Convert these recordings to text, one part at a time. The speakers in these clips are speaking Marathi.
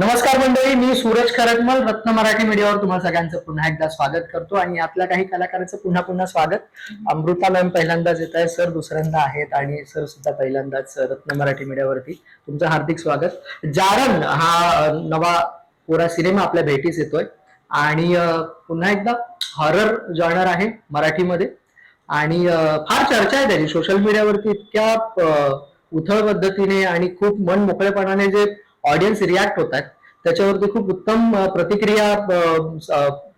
नमस्कार मंडळी मी सूरज खरटमल रत्न मराठी मीडियावर तुम्हाला सगळ्यांचं पुन्हा एकदा स्वागत करतो आणि आपल्या काही कलाकारांचं पुन्हा पुन्हा स्वागत. अमृता मॅम पहिल्यांदाच येत आहे सर दुसऱ्यांदा आहेत आणि सर सुद्धा पहिल्यांदाच रत्न मराठी मीडियावरती. तुमचं हार्दिक स्वागत. जारण हा नवा पुरा सिनेमा आपल्या भेटीस येतोय आणि पुन्हा एकदा हॉरर जॉनर आहे मराठीमध्ये. आणि फार चर्चा आहे त्याची. सोशल मीडियावरती इतक्या उथळ पद्धतीने आणि खूप मन मोकळेपणाने जे ऑडियन्स रिॲक्ट होत आहेत त्याच्यावरती खूप उत्तम प्रतिक्रिया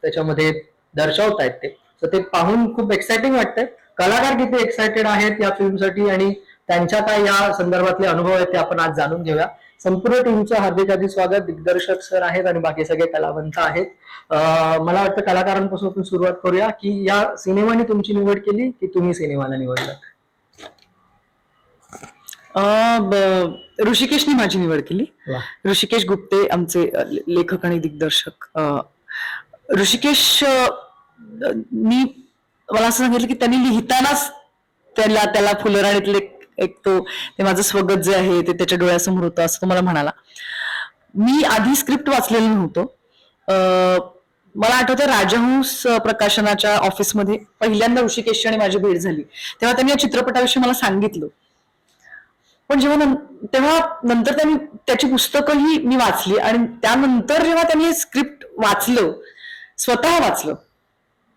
त्याच्यामध्ये दर्शवत आहेत ते. तर ते पाहून खूप एक्साइटिंग वाटतंय. कलाकार किती एक्साइटेड आहेत या फिल्मसाठी आणि त्यांच्या काय या संदर्भातले अनुभव आहेत ते आपण आज जाणून घेऊया. संपूर्ण टीमचं हार्दिक हार्दिक स्वागत. दिग्दर्शक सर आहेत आणि बाकी सगळे कलावंत आहेत. मला वाटतं कलाकारांपासून आपण सुरुवात करूया की या सिनेमाने तुमची निवड केली की तुम्ही सिनेमाला निवडलात? ऋषिकेशनी माझी निवड केली. ऋषिकेश गुप्ते आमचे लेखक आणि दिग्दर्शक. ऋषिकेश मी मला असं सांगितलं की त्यांनी लिहितानाच त्याला त्याला फुलराणीतले एक तो ते माझं स्वगत जे आहे ते त्याच्या डोळ्यासमोर होतं असं तो मला म्हणाला. मी आधी स्क्रिप्ट वाचलेलं नव्हतं. अं, मला आठवतं राजहंस प्रकाशनाच्या ऑफिसमध्ये पहिल्यांदा ऋषिकेशची आणि माझी भेट झाली. तेव्हा त्यांनी या चित्रपटाविषयी मला सांगितलं. पण जेव्हा तेव्हा नंतर त्यांनी त्याची पुस्तकंही मी वाचली आणि त्यानंतर जेव्हा त्यांनी स्क्रिप्ट वाचलं स्वतः वाचलं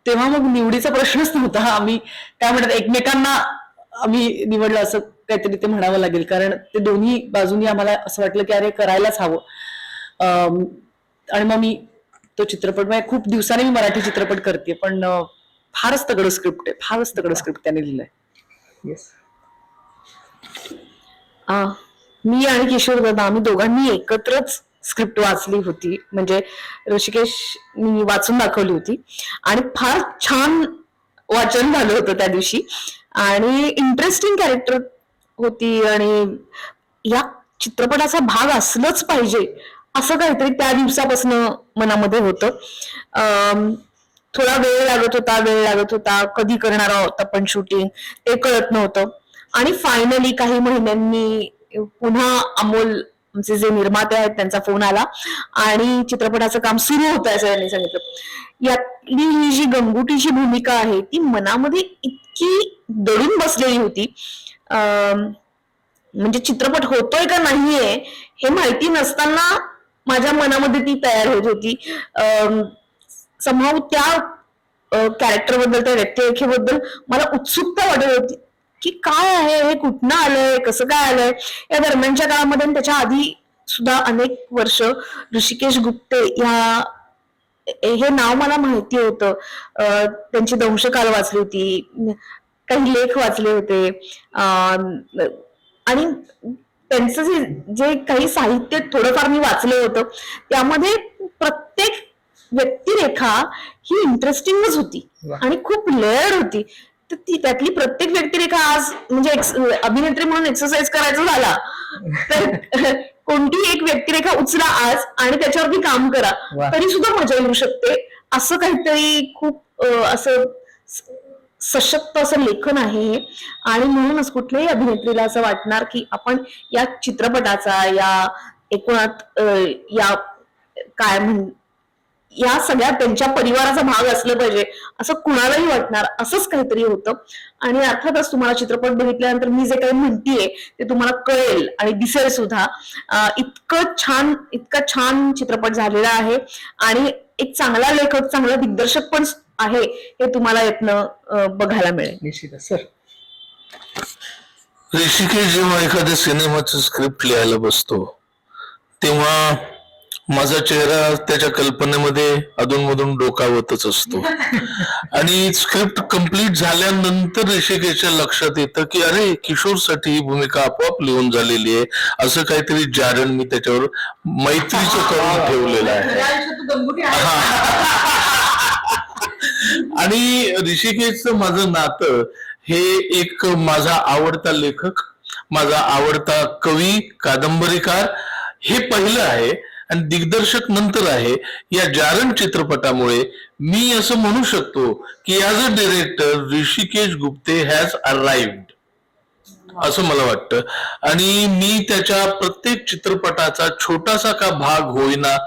तेव्हा मग निवडीचा प्रश्नच नव्हता. आम्ही काय म्हणतात एकमेकांना आम्ही निवडलं असं काहीतरी ते म्हणावं लागेल. कारण ते दोन्ही बाजूनी आम्हाला असं वाटलं की अरे करायलाच हवं. आणि मग मी तो चित्रपट म्हणजे खूप दिवसाने मी मराठी चित्रपट करते पण फारच तगडं स्क्रिप्ट आहे. फारच तगडं स्क्रिप्ट त्याने लिहिलंय. येस मी आणि किशोर दादा आम्ही दोघांनी एकत्रच स्क्रिप्ट वाचली होती. म्हणजे ऋषिकेश मी वाचून दाखवली होती. आणि फार छान वाचन झालं होतं त्या दिवशी. आणि इंटरेस्टिंग कॅरेक्टर होती आणि या चित्रपटाचा भाग असलंच पाहिजे असं काहीतरी त्या दिवसापासून मनामध्ये होतं. थोडा वेळ लागत होता वेळ लागत होता. कधी करणार आहोत आपण शूटिंग ते कळत नव्हतं. आणि फायनली काही महिन्यांनी पुन्हा अमोल आमचे जे निर्माते आहेत त्यांचा फोन आला. आणि चित्रपटाचं काम सुरू होत आहे असं त्यांनी सांगितलं. यातली ही जी गंगुटीची भूमिका आहे ती मनामध्ये इतकी दडून बसलेली होती. म्हणजे चित्रपट होतोय का नाहीये हे माहिती नसताना माझ्या मनामध्ये ती तयार होत होती. समाव त्या कॅरेक्टरबद्दल त्या व्यक्तिरेखेबद्दल मला उत्सुकता वाटत होती. की काय आहे? हे कुठनं आलंय? कसं काय आलंय? या दरम्यानच्या काळामध्ये त्याच्या आधी सुद्धा अनेक वर्ष ऋषिकेश गुप्ते या हे नाव मला माहिती होतं. त्यांची दंशकाल वाचली होती. काही लेख वाचले होते. आणि त्यांचं जे जे काही साहित्य थोडंफार मी वाचलं होतं त्यामध्ये प्रत्येक व्यक्तिरेखा ही इंटरेस्टिंगच होती. आणि खूप लेअर्ड होती. तर ती त्यातली प्रत्येक व्यक्तिरेखा आज म्हणजे अभिनेत्री म्हणून एक्सरसाइज करायचं झाला. तर कोणती एक व्यक्तिरेखा उचला आज आणि त्याच्यावरती काम करा. तरी सुद्धा मजा येऊ शकते. असं काहीतरी खूप असं सशक्त असं लेखन आहे हे. आणि म्हणूनच कुठल्याही अभिनेत्रीला असं वाटणार की आपण या चित्रपटाचा या एकूणात या काय म्हण या सगळ्या त्यांच्या परिवाराचा भाग असलं पाहिजे असं कुणालाही वाटणार असंच काहीतरी होतं. आणि अर्थातच तुम्हाला चित्रपट बघितल्यानंतर मी जे काही म्हणतीये ते तुम्हाला कळेल आणि दिसेल सुद्धा. इतकं छान इतका छान चित्रपट झालेला आहे आणि एक चांगला लेखक चांगला दिग्दर्शक पण आहे हे तुम्हाला यातनं बघायला मिळेल. निश्चितच सर. ऋषिकेश जेव्हा एखाद्या सिनेमाचं स्क्रिप्ट लिहायला बसतो तेव्हा माझा चेहरा त्याच्या कल्पनेमध्ये अधूनमधून डोकावतच असतो. आणि स्क्रिप्ट कंप्लीट झाल्यानंतर ऋषिकेशच्या लक्षात येतं की अरे किशोरसाठी ही भूमिका आपोआप लिहून झालेली आहे. असं काहीतरी जारण मी त्याच्यावर मैत्रीचं करून ठेवलेलं आहे. आणि ऋषिकेशचं माझं नातं हे एक माझा आवडता लेखक माझा आवडता कवी कादंबरीकार हे पहिलं आहे. आणि दिग्दर्शक नंतर आहे या जारण चित्रपटामुळे मी असं म्हणू शकतो की as a director Hrishikesh Gupte has arrived असं मला वाटतं. आणि मी त्याच्या प्रत्येक चित्रपटाचा छोटासा का भाग होईना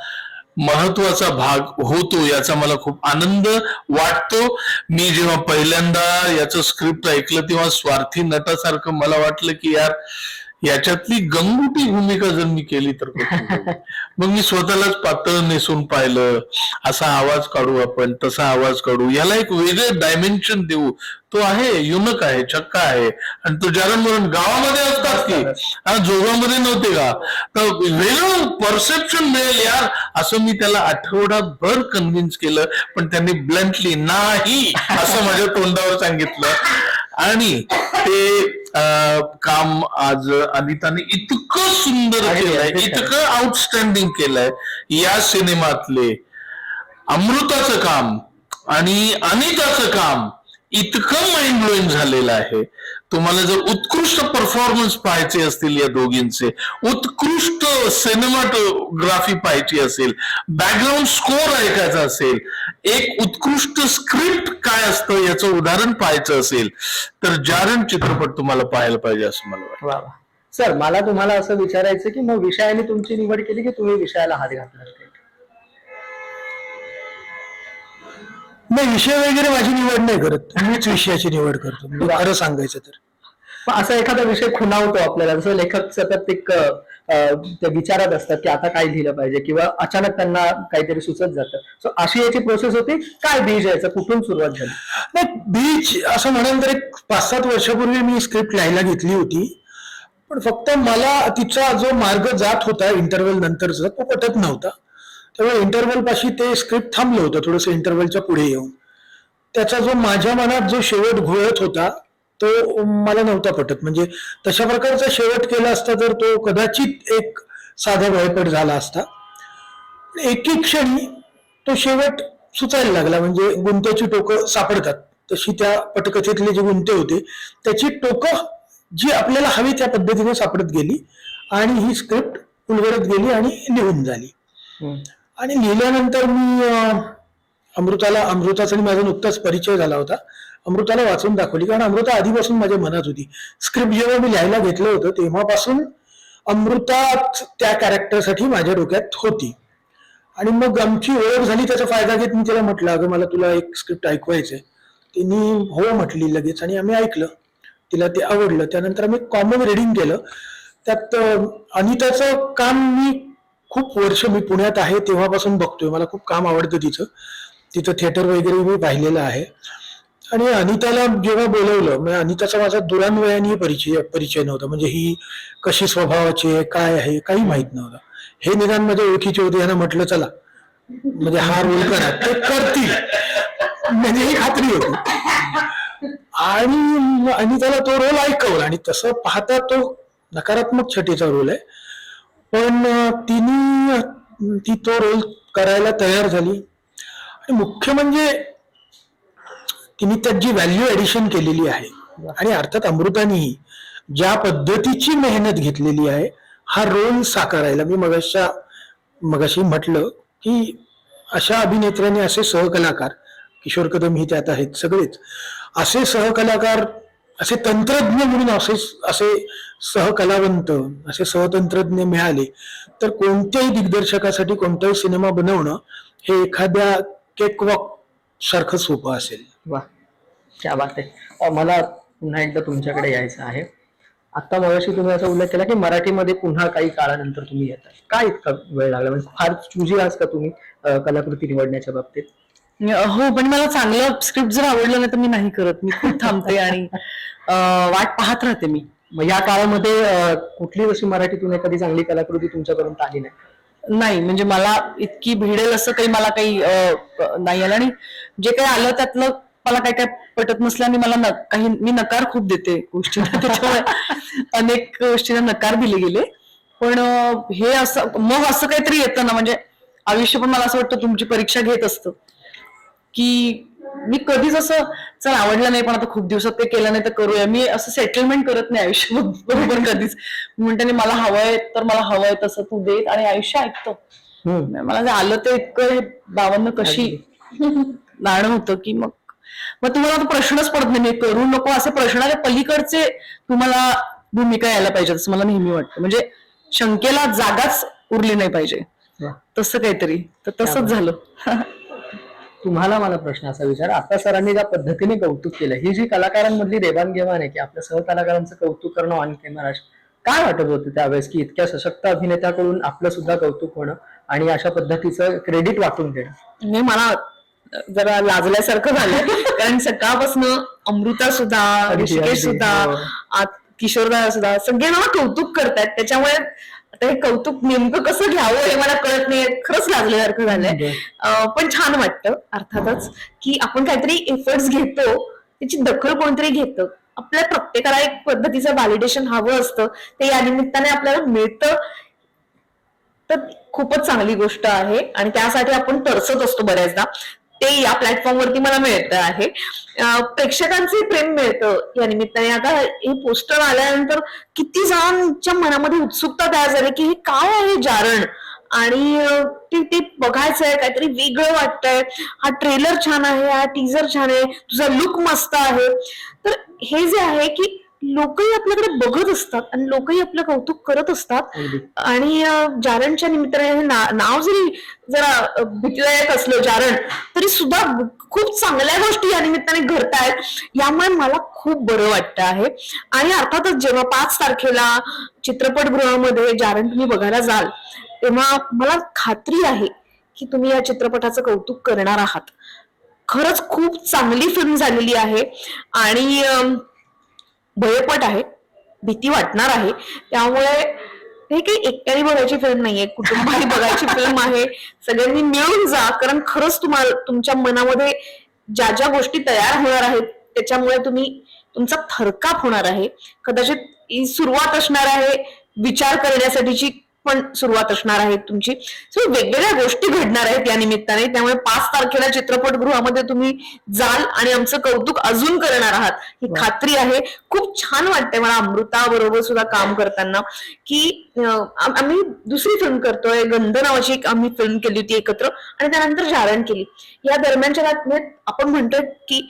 महत्त्वाचा भाग होतो याचा मला खूप आनंद वाटतो. मी जेव्हा पहिल्यांदा याचं स्क्रिप्ट ऐकलं तेव्हा स्वार्थी नटासारखं मला वाटलं की यार याच्यातली गंगुटी भूमिका जर मी केली तर? मग मी स्वतःलाच पातळ नेसून पाहिलं असा आवाज काढू आपण तसा आवाज काढू. याला एक वेगळं डायमेन्शन देऊ. तो आहे युनक आहे चक्का आहे. आणि तो जारण म्हणून गावामध्ये असतात की जोगामध्ये नव्हते का? तर वेगळं परसेप्शन मिळेल यार असं मी त्याला आठवडाभर कन्व्हिन्स केलं पण त्यांनी ब्लंटली नाही असं माझ्या तोंडावर सांगितलं. आणि ते काम आज अनिताने इतकं सुंदर केलंय. इतकं आउटस्टँडिंग केलंय या सिनेमातले अमृताचं काम आणि अनिताचं काम इतकं माइंड ब्लोईंग झालेलं आहे तुम्हाला जर उत्कृष्ट परफॉर्मन्स पाहायचे असतील या दोघींचे उत्कृष्ट सिनेमाटोग्राफी पाहायची असेल बॅकग्राऊंड स्कोर ऐकायचा असेल एक उत्कृष्ट स्क्रिप्ट काय असतं याचं उदाहरण पाहायचं असेल तर जारण चित्रपट तुम्हाला पाहायला पाहिजे असं मला वाटतं. वा वा. सर मला तुम्हाला असं विचारायचं की मग विषयाने तुमची निवड केली की तुम्ही विषयाला हात घातला नाही विषय वगैरे माझी निवड नाही करत. मीच विषयाची निवड करतो. म्हणजे खरं सांगायचं तर. पण असा एखादा विषय खुणावतो आपल्याला. जसं लेखक सतत एक अं, ते विचारत असतात की आता काय लिहिलं पाहिजे किंवा अचानक त्यांना काहीतरी सुचत जातं. सो अशी याची प्रोसेस होती? काय बीज यायचं कुठून सुरुवात झाली? नाही बीच असं म्हणाल तर एक पाच सात वर्षापूर्वी मी स्क्रिप्ट लिहायला घेतली होती. पण फक्त मला तिचा जो मार्ग जात होता इंटरव्हल नंतरचा तो पटत नव्हता. त्यामुळे इंटरव्हल पाशी ते स्क्रिप्ट थांबलं होतं थोडंसं इंटरव्हलच्या पुढे येऊन. त्याचा जो माझ्या मनात जो शेवट घोळत होता तो मला नव्हता पटत. म्हणजे तशा प्रकारचा शेवट केला असता तर तो कदाचित एक साधा भयपट झाला असता. एके क्षणी तो शेवट सुचायला लागला म्हणजे गुंत्याची टोकं सापडतात. तशी त्या पटकथेतले जे गुंते होते त्याची टोकं जी आपल्याला हवी त्या पद्धतीने सापडत गेली आणि ही स्क्रिप्ट उलगडत गेली आणि लिहून झाली. आणि लिहिल्यानंतर मी अमृताला अमृताचा आणि माझा नुकताच परिचय झाला होता. अमृताला वाचून दाखवली कारण अमृता आधीपासून माझ्या मनात होती. स्क्रिप्ट जेव्हा मी लिहायला घेतलं होतं तेव्हापासून अमृतात त्या कॅरेक्टरसाठी माझ्या डोक्यात होती. आणि मग आमची ओळख झाली त्याचा फायदा घेत मी तिला म्हटलं अगं मला तुला एक स्क्रिप्ट ऐकवायचंय. तिने हो म्हटली लगेच आणि आम्ही ऐकलं. तिला ते आवडलं. त्यानंतर आम्ही कॉमन रिडिंग केलं. त्यात अनिताचं काम मी खूप वर्ष मी पुण्यात आहे तेव्हापासून बघतोय. मला खूप काम आवडतं तिचं तिथं थिएटर वगैरे मी पाहिलेलं आहे. आणि अनिताला जेव्हा बोलवलं म्हणजे अनिताचा माझा दुरान्वयाने परिचय परिचय नव्हता. म्हणजे ही कशी स्वभावाची आहे काय आहे काही माहीत नव्हतं. हे निदान माझ्या ओळखीचे होते यांना म्हटलं चला. म्हणजे हा रोल करा. ते करतील. म्हणजे ही खात्री होती. आणि अनिताला तो रोल ऐकवला. आणि तसं पाहता तो नकारात्मक छटेचा रोल आहे. पण तिने ती तो रोल करायला तयार झाली. आणि मुख्य म्हणजे तिने त्यात जी व्हॅल्यू ऍडिशन केलेली आहे आणि अर्थात अमृतानीही ज्या पद्धतीची मेहनत घेतलेली आहे हा रोल साकारायला मी मगाशा मगाशी म्हटलं की अशा अभिनेत्र्याने असे सहकलाकार किशोर कदम ही त्यात आहेत सगळेच असे सहकलाकार असे तंत्रज्ञ म्हणून असे असे सहकलावंत असे सहतंत्रज्ञ मिळाले. तर कोणत्याही दिग्दर्शकासाठी कोणताही सिनेमा बनवणं हे एखाद्या केकवॉक सारखं सोपं असेल. वा क्या बात आहे. मला पुन्हा एकदा तुमच्याकडे यायचं आहे. आता मगाशी तुम्ही असा उल्लेख केला की मराठीमध्ये पुन्हा काही काळानंतर तुम्ही येतात काय इतका वेळ लागला? म्हणजे फार चुजी आज का तुम्ही कलाकृती निवडण्याच्या बाबतीत? हो पण मला चांगलं स्क्रिप्ट जर आवडलं नाही तर मी नाही करत. मी खूप थांबते आणि वाट पाहत राहते मी. मग या काळामध्ये कुठली अशी मराठीतून एखादी चांगली कलाकृती तुमच्यापर्यंत आली नाही? नाही म्हणजे मला इतकी भिडेल असं काही मला काही नाही आलं. आणि जे काही आलं त्यातलं मला काय काय पटत नसल्याने मला काही मी नकार खूप देते गोष्टींना त्याच्यामुळे अनेक गोष्टींना नकार दिले गेले. पण हे असं मग असं काहीतरी येतं ना म्हणजे आयुष्य पण मला असं वाटतं तुमची परीक्षा घेत असतं. की मी कधीच असं चल आवडलं नाही पण आता खूप दिवसात ते केलं नाही तर करूया. मी असं सेटलमेंट करत नाही आयुष्य बरोबर कधीच. म्हणते मला हवंय तर मला हवंय तसं तू देत आणि आयुष्य ऐकतं. मला जे आलं ते इतकं बाबांना कशी नाणं होतं की मग मग तुम्हाला प्रश्नच पडत नाही मी करू नको. असे प्रश्नाच्या पलीकडचे तुम्हाला भूमिका यायला पाहिजे असं मला नेहमी वाटतं. म्हणजे शंकेला जागाच उरली नाही पाहिजे. तसं काहीतरी. तर तसंच झालं. तुम्हाला मला प्रश्न असा विचार आता सरांनी ज्या पद्धतीने कौतुक केलं ही जी कलाकारांमधली देवाणघेवाण आहे की आपल्या सहकलाकारांचं कौतुक करणं ऑन कॅमेरा काय वाटत होतं त्यावेळेस की इतक्या सशक्त अभिनेत्याकडून आपलं सुद्धा कौतुक होणं आणि अशा पद्धतीचं क्रेडिट वाटून देणं म्हणजे मला जरा लाजल्यासारखं झालं कारण सकाळपासून अमृता सुद्धा ऋषिकेश. सुद्धा हो. किशोरदा सुद्धा सगळे मला कौतुक करतायत त्याच्यामुळे आता हे कौतुक नेमकं कसं घ्यावं हे मला कळत नाही. खरंच लागल्यासारखं झालंय. पण छान वाटतं अर्थातच की आपण काहीतरी एफर्ट्स घेतो त्याची दखल कोणतरी घेतं. आपल्या प्रत्येकाला एक पद्धतीचं व्हॅलिडेशन हवं असतं. ते या निमित्ताने आपल्याला मिळतं. तर खूपच चांगली गोष्ट आहे. आणि त्यासाठी आपण तरसत असतो बऱ्याचदा. ते या प्लॅटफॉर्मवरती मला मिळतं आहे. प्रेक्षकांचे प्रेम मिळतं या निमित्ताने. आता हे पोस्टर आल्यानंतर किती जणांच्या मनामध्ये उत्सुकता तयार झाली की हे काय आहे जारण? आणि ते ते बघायचं आहे काहीतरी वेगळं वाटतंय. हा ट्रेलर छान आहे हा टीजर छान आहे तुझा लुक मस्त आहे. तर हे जे आहे की लोकही आपल्याकडे बघत असतात आणि लोकही आपलं कौतुक करत असतात. आणि जारणच्या निमित्ताने ना- नाव जरी जरा भीतीदायक असलं जारण तरी सुद्धा खूप चांगल्या गोष्टी या निमित्ताने घडतायत. यामुळे मला खूप बरं वाटतं आहे. आणि अर्थातच जेव्हा पाच तारखेला चित्रपटगृहामध्ये जारण तुम्ही बघायला जाल तेव्हा मला खात्री आहे की तुम्ही या चित्रपटाचं कौतुक करणार आहात. खरंच खूप चांगली फिल्म झालेली आहे. आणि भयपट आहे भीती वाटणार आहे. त्यामुळे हे काही एकट्याने बघायची फिल्म नाहीये कुटुंबाने बघायची फिल्म आहे. सगळ्यांनी मिळून जा कारण खरंच तुम्हाला तुमच्या मनामध्ये ज्या ज्या गोष्टी तयार होणार आहेत त्याच्यामुळे तुम्ही तुमचा थरकाप होणार आहे. कदाचित ही सुरुवात असणार आहे विचार करण्यासाठीची पण सुरुवात असणार आहे तुमची. सो वेगवेगळ्या गोष्टी घडणार आहेत या निमित्ताने. त्यामुळे पाच तारखेला चित्रपटगृहामध्ये तुम्ही जाल आणि आमचं कौतुक अजून करणार आहात. ही खात्री आहे. खूप छान वाटतंय मला अमृता बरोबर सुद्धा काम करताना की आम्ही दुसरी फिल्म करतोय. गंध नावाची एक आम्ही फिल्म केली होती एकत्र आणि त्यानंतर जारण केली. या दरम्यानच्या म्हणजे आपण म्हणतोय की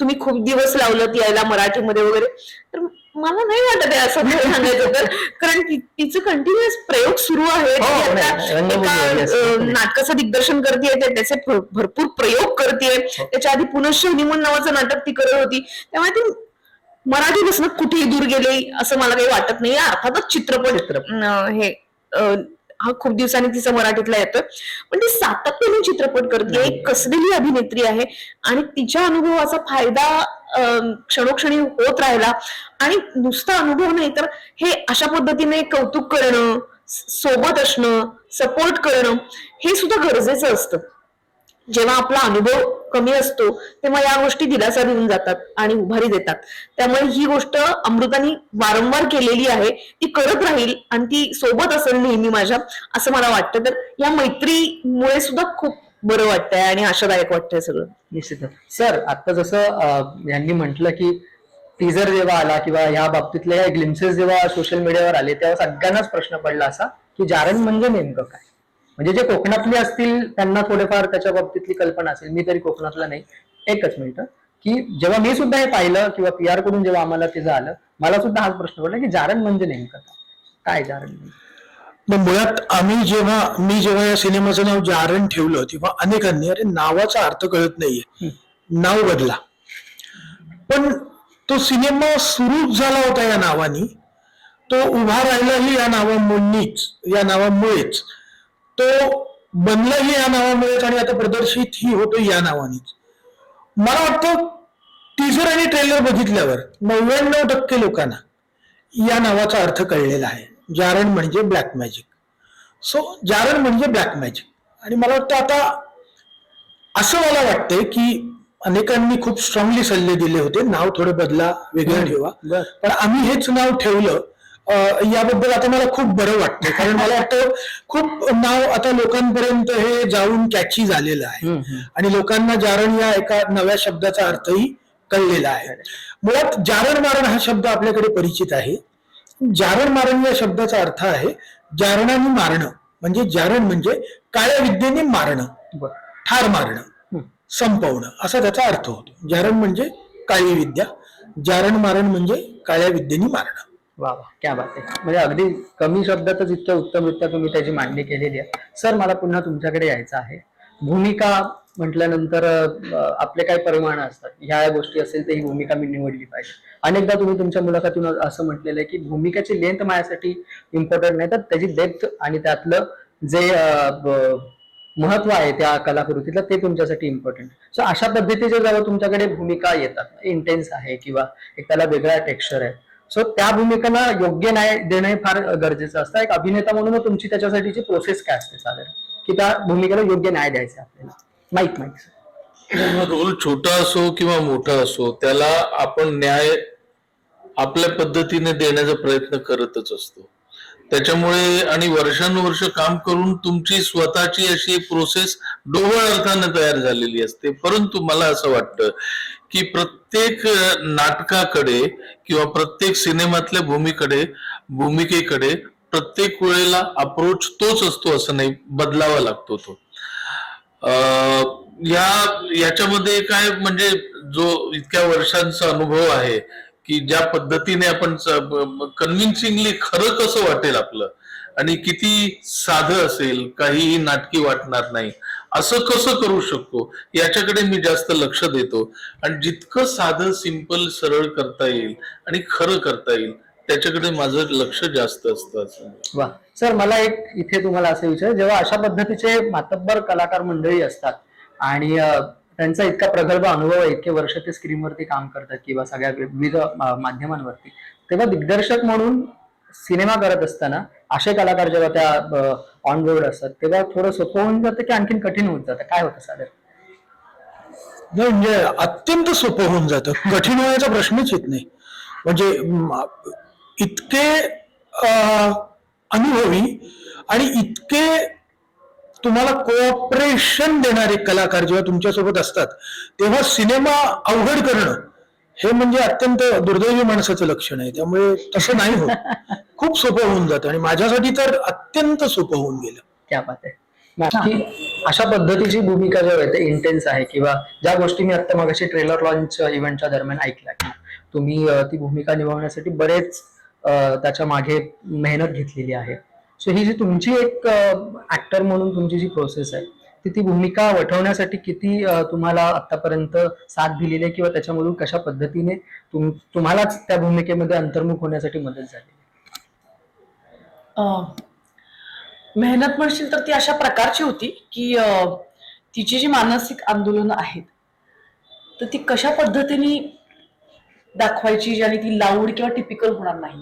तुम्ही खूप दिवस लावलं यायला मराठीमध्ये वगैरे. तर मला नाही वाटत आहे असं सांगायचं तर. कारण तिचं कंटिन्युअस प्रयोग सुरू आहे. हो. नाटकाचं दिग्दर्शन करते ते त्याचे भर- भरपूर प्रयोग करते त्याच्या आधी पुनश्च हनीमून नावाचं नाटक ती करत होती. त्यामुळे ती मराठीपासून कुठेही दूर गेले असं मला काही वाटत नाही. अर्थातच चित्रपट हे हा खूप दिवसांनी तिचा मराठीतला येतोय. पण ती सातत्याने चित्रपट करते. एक कसलेली अभिनेत्री आहे. आणि तिच्या अनुभवाचा फायदा क्षणोक्षणी होत राहिला. आणि नुसता अनुभव नाही तर हे अशा पद्धतीने कौतुक करणं सोबत असणं सपोर्ट करणं हे सुद्धा गरजेचं असतं. जेव्हा आपला अनुभव कमी असतो तेव्हा या गोष्टी दिलासा देऊन जातात आणि उभारी देतात. त्यामुळे ही गोष्ट अमृतानी वारंवार केलेली आहे ती करत राहील आणि ती सोबत असेल नेहमी माझ्या असं मला वाटतं. तर या मैत्रीमुळे सुद्धा खूप बरं वाटतंय आणि आशादायक वाटतंय सगळं. निश्चित सर आता जसं यांनी म्हटलं की टीजर जेव्हा आला किंवा या बाबतीतले ग्लिम्सेस जेव्हा सोशल मीडियावर आले तेव्हा सगळ्यांनाच प्रश्न पडला असा की जारण म्हणजे नेमकं काय? म्हणजे जे कोकणातले असतील त्यांना थोडेफार त्याच्या बाबतीतली कल्पना असेल. मी तरी कोकणातला नाही. एकच मिनिट की जेव्हा मी सुद्धा हे पाहिलं किंवा पी आरकडून जेव्हा आम्हाला ते झालं मला सुद्धा हाच प्रश्न पडला की जारण म्हणजे नेमकं काय? काय जारण म्हणजे? मग मुळात आम्ही जेव्हा मी जेव्हा या सिनेमाचं नाव जारण ठेवलं तेव्हा अनेकांनी अरे नावाचा अर्थ कळत नाहीये. नाव बदला. पण तो सिनेमा सुरू झाला होता या नावानी. तो उभा राहिलाही या नावामुळेच या नावामुळेच. तो बनलाही या नावामुळेच आणि आता प्रदर्शितही होतो या नावानेच. मला वाटतं टीजर आणि ट्रेलर बघितल्यावर नव्याण्णव टक्के लोकांना या नावाचा अर्थ कळलेला आहे. जारण म्हणजे ब्लॅक मॅजिक सो जारण म्हणजे ब्लॅक मॅजिक आणि मला वाटतं आता असं मला वाटतंय की अनेकांनी खूप स्ट्रॉंगली सल्ले दिले होते. नाव थोडं बदला वेगळं ठेवा. पण आम्ही हेच नाव ठेवलं याबद्दल आता मला खूप बरं वाटतं कारण मला वाटतं खूप नाव आता लोकांपर्यंत हे जाऊन कॅची झालेलं आहे. आणि लोकांना जारण या एका नव्या शब्दाचा अर्थही कळलेला आहे. मुळात जारण मारण हा शब्द आपल्याकडे परिचित आहे. जारण मारण या शब्दाचा अर्थ आहे जारणाने मारणं. म्हणजे जारण म्हणजे काळ्या विद्येने मारणं. ठार मारणं. संपवणं. असा त्याचा अर्थ होतो. जारण म्हणजे काळी विद्या. जारण मारण म्हणजे काळ्या विद्येने मारणं. वा वा. क्या बात आहे. म्हणजे अगदी कमी शब्दातच इतक्या उत्तमरित्या तुम्ही त्याची मांडणी केलेली आहे. सर मला पुन्हा तुमच्याकडे यायचं आहे. भूमिका म्हटल्यानंतर आपले काय परिमाण असतात. ह्या गोष्टी असेल तर ही भूमिका मी निवडली पाहिजे. अनेकदा तुम्ही तुमच्या मुलाखतीतून असं म्हटलेलं आहे की भूमिकेची लेंथ माझ्यासाठी इम्पॉर्टंट नाही तर त्याची डेप्थ आणि त्यातलं जे महत्त्व आहे त्या कलाकृतीतलं ते तुमच्यासाठी इम्पॉर्टंट सो अशा पद्धतीचे जेव्हा तुमच्याकडे भूमिका येतात इंटेन्स आहे किंवा एक त्याला वेगळा टेक्स्चर आहे सो त्या भूमिकांना योग्य न्याय देणं हे फार गरजेचं असतं. एक अभिनेता म्हणून तुमची त्याच्यासाठीची प्रोसेस काय असते साधारण? की त्या भूमिकेला योग्य न्याय द्यायचा आपल्याला? माईक माईक रोल छोटा असो किंवा मोठा असो त्याला आपण न्याय आपल्या पद्धतीने देण्याचा प्रयत्न करतच असतो. त्याच्यामुळे आणि वर्षानुवर्ष काम करून तुमची स्वतःची अशी प्रोसेस डोवळ अर्थाने तयार झालेली असते. परंतु मला असं वाटतं की प्रत्येक नाटकाकडे किंवा प्रत्येक सिनेमातल्या भूमीकडे भूमिकेकडे प्रत्येक वेळेला अप्रोच तोच असतो असं नाही बदलावा लागतो तो. या याच्यामध्ये काय म्हणजे जो इतक्या वर्षांचा अनुभव आहे की ज्या पद्धतीने आपण कन्व्हिन्सिंगली खरं कसं वाटेल आपलं आणि किती साधं असेल काहीही नाटकी वाटणार नाही. असं कसं करू शकतो? याच्याकडे मी जास्त लक्ष देतो. आणि जितकं साधं सिंपल सरळ करता येईल आणि खरं करता येईल त्याच्याकडे माझं लक्ष जास्त असतं असं. वा. सर मला एक इथे तुम्हाला असं विचार जेव्हा अशा पद्धतीचे मातब्बर कलाकार मंडळी असतात आणि त्यांचा इतका प्रगल्भ अनुभव आहे इतके वर्ष ते स्क्रीनवरती काम करतात किंवा सगळ्या विविध माध्यमांवरती तेव्हा दिग्दर्शक म्हणून सिनेमा करत असताना असे कलाकार जेव्हा त्या ऑन बोर्ड असतात तेव्हा थोडं सोपं होऊन जातं की आणखीन कठीण होऊन जातं. काय होतं साधारण म्हणजे अत्यंत सोपं होऊन जातं. कठीण होण्याचा प्रश्नच येत नाही. म्हणजे इतके अनुभवी आणि इतके तुम्हाला कोऑपरेशन देणारे कलाकार जेव्हा तुमच्यासोबत असतात तेव्हा सिनेमा अवघड करणं हे म्हणजे अत्यंत दुर्दैवी माणसाचं लक्षण आहे. त्यामुळे तसं नाही होत. खूप सोपं होऊन जातं. आणि माझ्यासाठी तर अत्यंत सोपं होऊन गेलं. क्या बात आहे. अशा पद्धतीची भूमिका जेव्हा येते इंटेन्स आहे किंवा ज्या गोष्टी मी आता मगाशी ट्रेलर लॉन्च इव्हेंटच्या दरम्यान ऐकल्या की तुम्ही ती भूमिका निभावण्यासाठी बरेच त्याच्यामागे मेहनत घेतलेली आहे. सो ही जी तुमची एक ऍक्टर म्हणून तुमची जी प्रोसेस आहे ती ती भूमिका वठवण्यासाठी किती तुम्हाला आतापर्यंत साथ दिलेली आहे किंवा त्याच्यामधून कशा पद्धतीने तुम तुम्हालाच त्या भूमिकेमध्ये अंतर्मुख होण्यासाठी मदत झाली? अं, मेहनत म्हणशील तर ती अशा प्रकारची होती की तिची जी मानसिक आंदोलनं आहेत तर ती कशा पद्धतीने दाखवायची आणि ती लाऊड किंवा टिपिकल होणार नाही?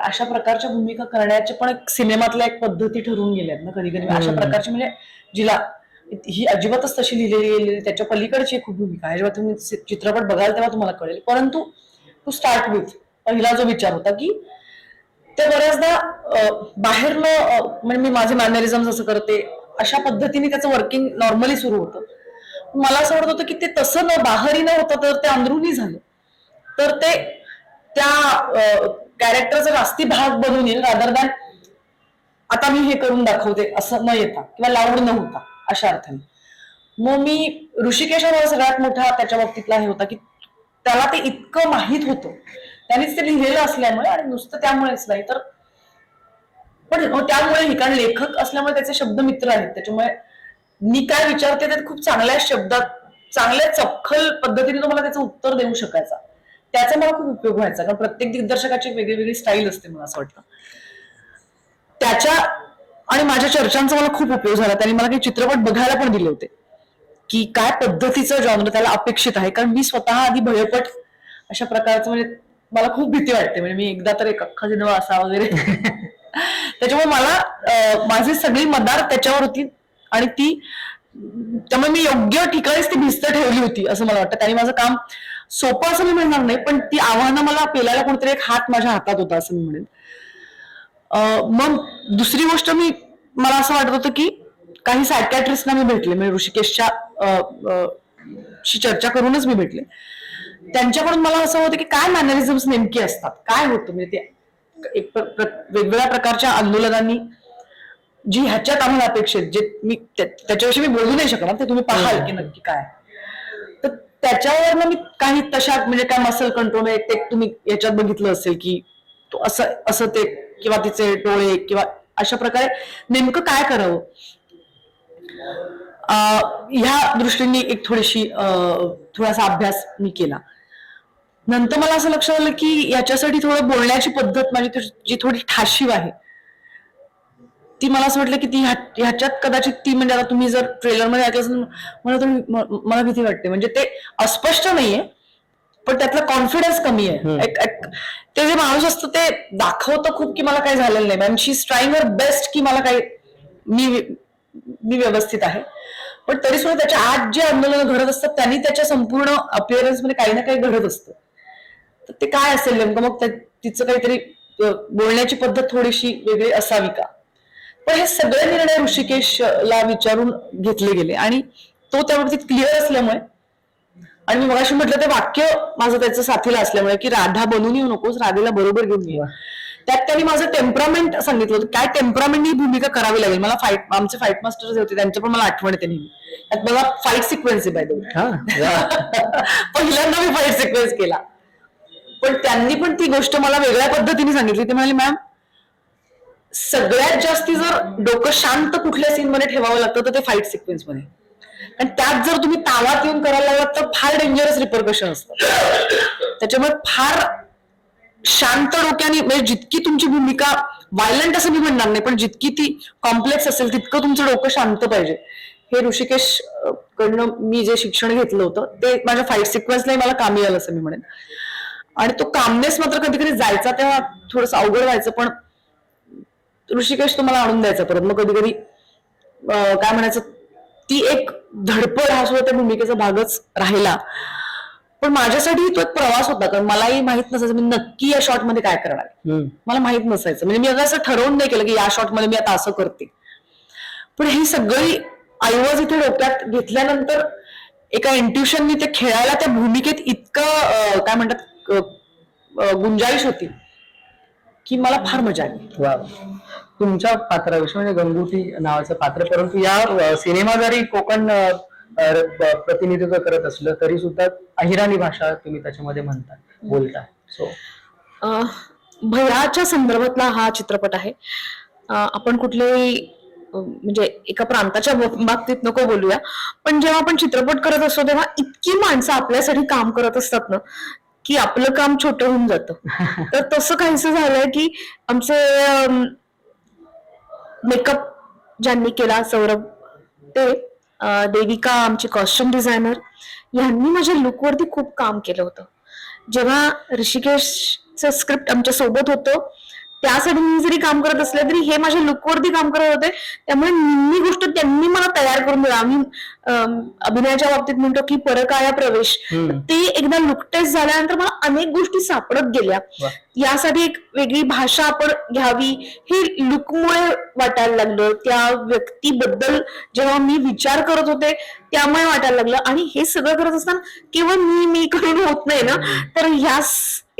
अशा प्रकारच्या भूमिका करण्याच्या पण एक सिनेमातल्या एक पद्धती ठरवून गेल्यात ना कधी कधी अशा. प्रकारची म्हणजे जिला ही अजिबातच तशी लिहिलेली गेलेली त्याच्या पलीकडची एक खूप भूमिका आहे. जेव्हा तुम्ही चित्रपट बघाल तेव्हा तुम्हाला कळेल. परंतु टू स्टार्ट विथ पहिला जो विचार होता की ते बऱ्याचदा बाहेरनं म्हणजे मी माझे मॅनरिझम असं करते अशा पद्धतीने त्याचं वर्किंग नॉर्मली सुरू होतं. मला असं वाटत होतं की ते तसं न बाहेरी न होतं तर ते अंदरूनही झालं. तर ते त्या कॅरेक्टरचा जास्ती भाग बनून येईल रादर दॅन आता मी हे करून दाखवते असं न येता किंवा लावड न होता. अशा अर्थाने. मग मी ऋषिकेश सगळ्यात मोठा त्याच्या बाबतीतला हे होता की त्याला ते इतकं माहीत होतं. त्यानेच ते लिहिलेलं असल्यामुळे आणि नुसतं त्यामुळेच नाही तर पण हो, त्यामुळे हे कारण लेखक असल्यामुळे त्याचे शब्द मित्र आहेत. त्याच्यामुळे मी काय विचारते ते खूप चांगल्या शब्दात चांगल्या चपखल पद्धतीने तो मला त्याचं उत्तर देऊ शकायचा. त्याचा मला खूप उपयोग व्हायचा कारण प्रत्येक दिग्दर्शकाची वेगळी वेगळी स्टाईल असते मला असं वाटतं. त्याच्या आणि माझ्या चर्चांचा मला खूप उपयोग झाला. त्यांनी मला काही चित्रपट बघायला पण दिले होते. की काय पद्धतीचं जॉनर त्याला अपेक्षित आहे. कारण मी स्वतः आधी भयपट अशा प्रकारचं म्हणजे मला खूप भीती वाटते. म्हणजे मी एकदा तर एक अख्खा सिनेमा असा वगैरे. त्याच्यामुळे मला माझी सगळी मदार त्याच्यावर होती. आणि ती त्यामुळे मी योग्य ठिकाणीच ती भिस्त ठेवली होती असं मला वाटतं. त्यांनी माझं काम सोपं असं मी म्हणणार नाही पण ती आव्हानं मला पेलायला कोणतरी एक हात माझ्या हातात होता असं मी म्हणेन. मग दुसरी गोष्ट मी मला असं वाटत होतं की काही सायकॅट्रिस्टना मी भेटले म्हणजे ऋषिकेशच्या शी चर्चा करूनच मी भेटले. त्यांच्याकडून मला असं होतं की काय मॅनरिझम्स नेमकी असतात? काय होतं? म्हणजे ते एक प्र- वेगवेगळ्या प्रकारच्या आंदोलनांनी जी ह्याच्यात आम्हाला अपेक्षित जे मी त्या- त्याच्याविषयी मी बोलू नाही शकणार ते तुम्ही पाहाल की नक्की काय. तर त्याच्यावर मी काही तशा म्हणजे काय मसल कंट्रोल एक तुम्ही याच्यात बघितलं असेल की तो असं असं ते किंवा तिचे डोळे किंवा अशा प्रकारे नेमकं काय करावं? ह्या दृष्टीने एक थोडीशी थोडासा अभ्यास मी केला. नंतर मला असं लक्षात आलं की याच्यासाठी थोडं बोलण्याची पद्धत माझी थोडी- जी थोडी ठाशीव आहे. ती मला असं वाटलं की ती ह्याच्यात कदाचित ती म्हणजे आता तुम्ही जर ट्रेलरमध्ये ऐकलं असेल मला थोडी मला भीती वाटते. म्हणजे ते अस्पष्ट नाहीये पण त्यातला कॉन्फिडन्स कमी आहे. ते जे माणूस असतं ते दाखवतं खूप की मला काही झालेलं नाही. She is trying her best की मला काही मी मी व्यवस्थित आहे. पण तरी सुद्धा त्याच्या आत जे आंदोलन घडत असतात त्यांनी त्याच्या संपूर्ण अपिअरन्समध्ये काही ना काही घडत असतं. तर ते काय असेल नेमकं? मग तिचं काहीतरी बोलण्याची पद्धत थोडीशी वेगळी असावी का? पण हे सगळे निर्णय ऋषिकेशला विचारून घेतले गेले. आणि तो त्या बाबतीत क्लिअर असल्यामुळे आणि मी मगाशी म्हटलं ते वाक्य माझं त्याचं साथीला असल्यामुळे की राधा बनून येऊ नकोस राधेला बरोबर घेऊन ये. त्यात त्यांनी माझं टेम्परामेंट सांगितलं होतं. काय टेम्परामेंट ही भूमिका करावी लागेल? मला फाईट आमचे फाईट मास्टर जे होते त्यांच्या पण मला आठवण येते नेहमी. त्यात मला फाईट सिक्वेन्स आहे बाय हा. पहिल्यांदा मी फाईट सिक्वेन्स केला. पण त्यांनी पण ती गोष्ट मला वेगळ्या पद्धतीने सांगितली. ते म्हणाले मॅम सगळ्यात जास्ती जर डोकं शांत कुठल्या सीन मध्ये ठेवावं लागतं तर ते फाईट सिक्वेन्समध्ये. आणि त्यात जर तुम्ही तावात येऊन करायला लागलात तर फार डेंजरस रिपरकशन असतं. त्याच्यामुळे फार शांत डोक्याने म्हणजे जितकी तुमची भूमिका व्हायलंट असं मी म्हणणार नाही पण जितकी ती कॉम्प्लेक्स असेल तितकं तुमचं डोकं शांत पाहिजे. हे ऋषिकेश कडनं मी जे शिक्षण घेतलं होतं ते माझ्या फाईट सिक्वेन्सलाही मला कामी आलं असं मी म्हणेन. आणि तो कामनेस मात्र कधी कधी जायचा तेव्हा थोडस अवघड व्हायचं पण ऋषिकेश तुम्हाला आणून द्यायचा परत. मग कधी कधी काय म्हणायचं ती एक धडपड हा सुद्धा त्या भूमिकेचा भागच राहिला. पण माझ्यासाठी तो एक प्रवास होता कारण मलाही माहीत नसायचं मी नक्की या शॉटमध्ये काय करणार. मला माहीत नसायचं. म्हणजे मी आता असं ठरवून नाही केलं की या शॉटमध्ये मी आता असं करते. पण ही सगळी ऐवज इथे डोक्यात घेतल्यानंतर एका इंट्युशननी ते खेळायला त्या भूमिकेत इतकं काय म्हणतात गुंजाईश होती की मला फार मजा आली. तुमच्या पात्राविषयी म्हणजे गंगुटी नावाचं पात्र परंतु या सिनेमा जरी कोकण प्रतिनिधित्व करत असलं तरी सुद्धा अहिराणी भाषा तुम्ही त्याच्यामध्ये म्हणता बोलता. सो भयाच्या संदर्भातला हा चित्रपट आहे. आपण कुठलेही म्हणजे एका प्रांताच्या बाबतीत नको बोलूया पण जेव्हा आपण चित्रपट करत असतो तेव्हा इतकी माणसं आपल्यासाठी काम करत असतात ना की आपलं काम छोटं होऊन जातं. तर तसं काहीसं झालंय की आमचे मेकअप ज्यांनी केला सौरभ ते देविका आमची कॉस्ट्युम डिझायनर यांनी माझ्या लुकवरती खूप काम केलं होतं. जेव्हा ऋषिकेशचं स्क्रिप्ट आमच्यासोबत होतं त्यासाठी मी जरी काम करत असले तरी हे माझ्या लुकवरती काम करत होते. त्यामुळे निम्मी गोष्ट त्यांनी मला तयार करून दिला. आम्ही अभिनयाच्या बाबतीत म्हणतो की परकाया प्रवेश. ते एकदा लुक टेस्ट झाल्यानंतर मला अनेक गोष्टी सापडत गेल्या. यासाठी एक वेगळी भाषा आपण घ्यावी हे लुकमुळे वाटायला लागलं. त्या व्यक्तीबद्दल जेव्हा मी विचार करत होते त्यामुळे वाटायला लागलं. आणि हे सगळं करत असताना केवळ मी मी करून होत नाही ना. तर ह्या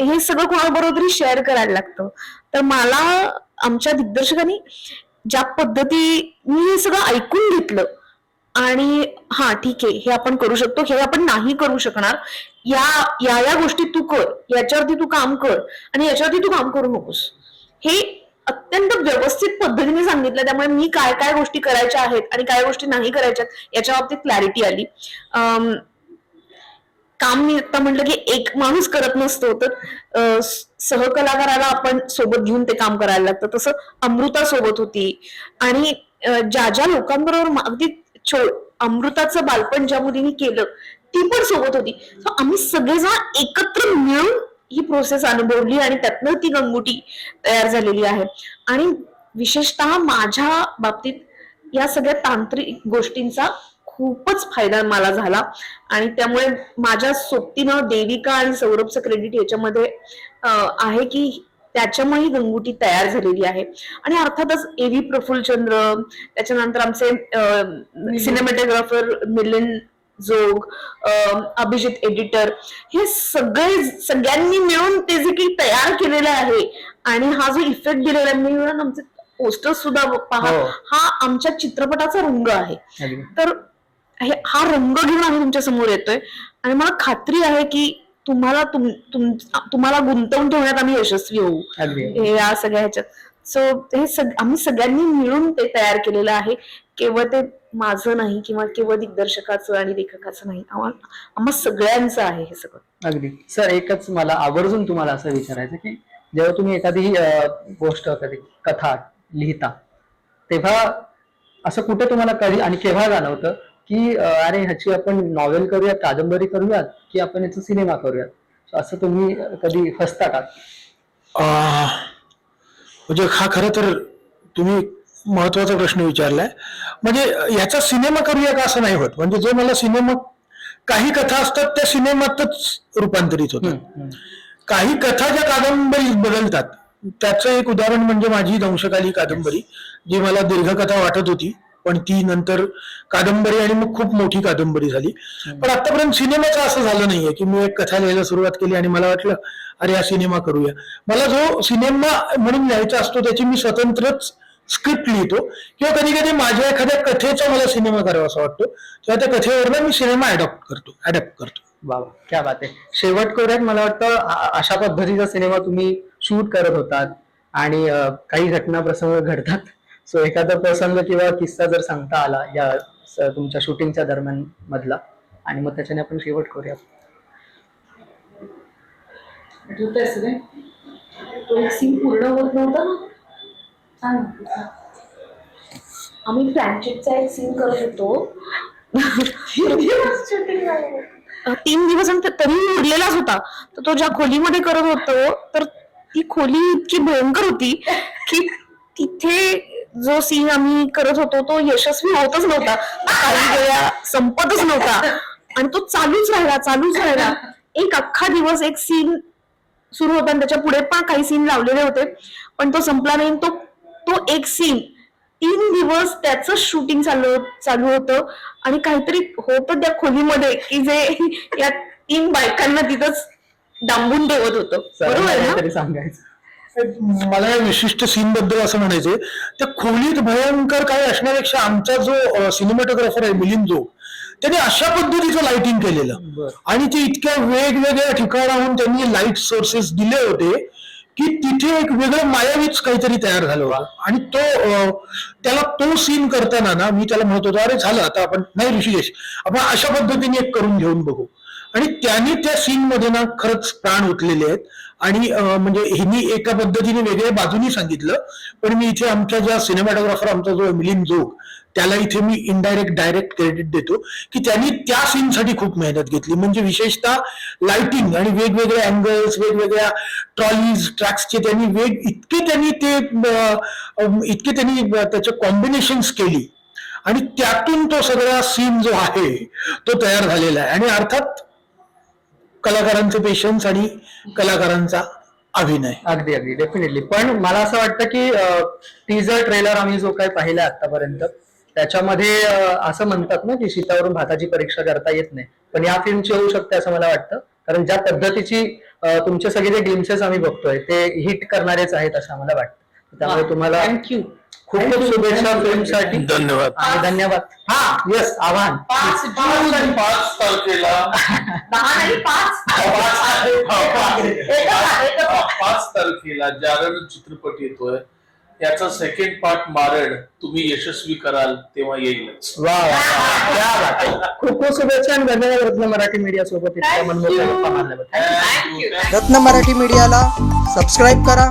हे सगळं कोणाबरोबर शेअर करायला लागतं. तर मला आमच्या दिग्दर्शकांनी ज्या पद्धतीने हे सगळं ऐकून घेतलं. आणि हा ठीक आहे हे आपण करू शकतो हे आपण नाही करू शकणार. या या या गोष्टी तू कर याच्यावरती तू काम कर आणि याच्यावरती तू काम करू नकोस. हे अत्यंत व्यवस्थित पद्धतीने सांगितलं त्यामुळे मी काय काय गोष्टी करायच्या आहेत आणि काय गोष्टी नाही करायच्या याच्या बाबतीत क्लॅरिटी आली. अं काम मी आता म्हटलं की एक माणूस करत नसतो तर सहकलाकाराला आपण सोबत घेऊन ते काम करायला लागतं. तसं अमृता सोबत होती. आणि ज्या ज्या लोकांबरोबर अगदी छो अमृताचं बालपण ज्या मुलीने केलं ती पण सोबत होती. सो आम्ही सगळेजण एकत्र मिळून ही प्रोसेस अनुभवली आणि त्यातनं ती गंगुटी तयार झालेली आहे. आणि विशेषतः माझ्या बाबतीत या सगळ्या तांत्रिक गोष्टींचा खूपच फायदा मला झाला. आणि त्यामुळे माझ्या सोबतीनं देविका आणि सौरभचं क्रेडिट याच्यामध्ये आहे की त्याच्यामुळे ही गंगुटी तयार झालेली आहे. आणि अर्थातच एव्ही प्रफुल्लचंद्र त्याच्यानंतर आमचे सिनेमॅटोग्राफर मिलिंद. जोग अभिजित एडिटर हे सगळे सगळ्यांनी मिळून ते जे काही तयार केलेलं आहे आणि हा जो इफेक्ट दिलेला आहे मिळून आमचे पोस्टर सुद्धा पहा हो. हा आमच्या चित्रपटाचा रंग आहे. तर हे हा रंग घेऊन आम्ही तुमच्यासमोर येतोय. आणि मला खात्री आहे की तुम्हाला तुम- तुम- तुम्हाला गुंतवून ठेवण्यात आम्ही यशस्वी होऊ. अगदी हे या सगळ्या ह्याच्यात. सो हे सग आम्ही सगळ्यांनी मिळून ते तयार केलेलं आहे. केवळ ते माझं नाही किंवा केवळ दिग्दर्शकाचं आणि लेखकाचं नाही. आम्हा आम्हा सगळ्यांचं आहे हे सगळं. अगदी. सर एकच मला आवर्जून तुम्हाला असं विचारायचं की जेव्हा तुम्ही एखादी गोष्ट कधी कथा लिहिता तेव्हा असं कुठे तुम्हाला कधी आणि केव्हा जाणवतं की अरे ह्याची आपण नॉवेल करूयात कादंबरी करूयात की आपण याचा सिनेमा करूयात. असं तुम्ही कधी फसता का? म्हणजे हा खरं तर तुम्ही महत्त्वाचा प्रश्न विचारलाय. म्हणजे याचा सिनेमा करूया का असं नाही होत. म्हणजे जो मला सिनेमा काही कथा असतात त्या सिनेमातच रूपांतरित होतात. हम्म. काही कथा ज्या कादंबरीत बदलतात त्याचं एक उदाहरण म्हणजे माझी दंशकाली कादंबरी जी मला दीर्घकथा वाटत होती. पण ती नंतर कादंबरी आणि मग खूप मोठी कादंबरी झाली. पण आतापर्यंत सिनेमाचं असं झालं नाहीये की मी एक कथा लिहायला सुरुवात केली आणि मला वाटलं अरे हा सिनेमा करूया. मला जो सिनेमा म्हणून लिहायचा असतो त्याची मी स्वतंत्रच स्क्रिप्ट लिहितो. किंवा कधी कधी माझ्या एखाद्या कथेचा मला सिनेमा करावा असा वाटतो. तेव्हा त्या कथेवरनं मी सिनेमा अडॉप्ट करतो अडॅप्ट करतो. वा वा, क्या बात आहे. शेवट करूयात. मला वाटतं अशा पद्धतीचा सिनेमा तुम्ही शूट करत होतात आणि काही घटना प्रसंग घडतात. सो एखादा प्रसंग किंवा किस्सा जर सांगता आला या तुमच्या शूटिंगच्या दरम्यान मधला आणि मग त्याच्याने आपण शेवट करूया. तो एक सीन पूर्ण होत नव्हता ना? सांग ना. आम्ही फ्रँचाईजचा एक सीन करत होतो. तीन दिवस तरी उरलेलाच होता. तर तो ज्या खोलीमध्ये करत होतो तर ती खोली इतकी भयंकर होती की तिथे जो सीन आम्ही करत होतो तो यशस्वी होतच नव्हता. काही वेळा संपतच नव्हता. आणि तो चालूच राहिला चालूच राहिला. एक अख्खा दिवस एक सीन सुरू होता आणि त्याच्या पुढे पण काही सीन लावलेले होते. पण तो संपला नाही. तो तो एक सीन तीन दिवस त्याच शूटिंग चालू चालू होतं. आणि काहीतरी होतं त्या खोलीमध्ये की जे या तीन बायकांना तिथंच डांबून ठेवत होतं. बरोबर ना? सांगायचं. मला या विशिष्ट सीन बद्दल असं म्हणायचंय. त्या खोलीत भयंकर काही असण्यापेक्षा आमचा जो सिनेमॅटोग्राफर आहे मिलिंद जो त्याने अशा पद्धतीचं लाइटिंग केलेलं. आणि ते इतक्या वेगवेगळ्या ठिकाणाहून त्यांनी लाइट सोर्सेस दिले होते की तिथे एक वेगळं मायावीच काहीतरी तयार झालं होतं. आणि तो त्याला तो सीन करताना ना मी त्याला म्हणत होतो अरे झालं आता आपण नाही ऋषिकेश आपण अशा पद्धतीने एक करून घेऊन बघू. आणि त्यांनी त्या सीन मध्ये ना खरंच प्राण ओतलेले आहेत. आणि म्हणजे ह्यांनी एका पद्धतीने वेगळ्या बाजूनी सांगितलं पण मी इथे आमच्या ज्या सिनेमॅटोग्राफर आमचा जो मिलिंद जोग त्याला इथे मी इनडायरेक्ट डायरेक्ट क्रेडिट देतो की त्यांनी त्या सीनसाठी खूप मेहनत घेतली. म्हणजे विशेषतः लाइटिंग आणि वेगवेगळ्या अँगल्स वेगवेगळ्या ट्रॉलीज ट्रॅक्सचे त्यांनी वेग इतके त्यांनी ते इतके त्यांनी त्याचे कॉम्बिनेशन्स केली. आणि त्यातून तो सगळा सीन जो आहे तो तयार झालेला आहे. आणि अर्थात कलाकारांचे पेशन्स आणि कलाकारांचा अभिनय. अगदी अगदी. डेफिनेटली पण मला असं वाटतं की टीजर ट्रेलर आम्ही जो काही पाहिला आतापर्यंत त्याच्यामध्ये असं म्हणतात ना की शीतावरून भाताची परीक्षा करता येत नाही. पण या फिल्मची होऊ शकते असं मला वाटतं. कारण ज्या पद्धतीची तुमचे सगळे जे ग्लिम्सेस आम्ही बघतोय ते हिट करणारेच आहेत असं आम्हाला वाटतं. त्यामुळे तुम्हाला थँक्यू खूप खूप शुभेच्छा फिल्मसाठी धन्यवाद. आणि धन्यवाद. हा येस आव्हान. पाच जून. पाच तारखेला. पाच. तारखेला जागरण चित्रपट येतोय याचा सेकंड पार्ट मारड तुम्ही यशस्वी कराल तेव्हा येईलच वा. खूप खूप शुभेच्छा आणि धन्यवाद रत्न मराठी मीडिया सोबत. रत्न मराठी मीडियाला सबस्क्राईब करा.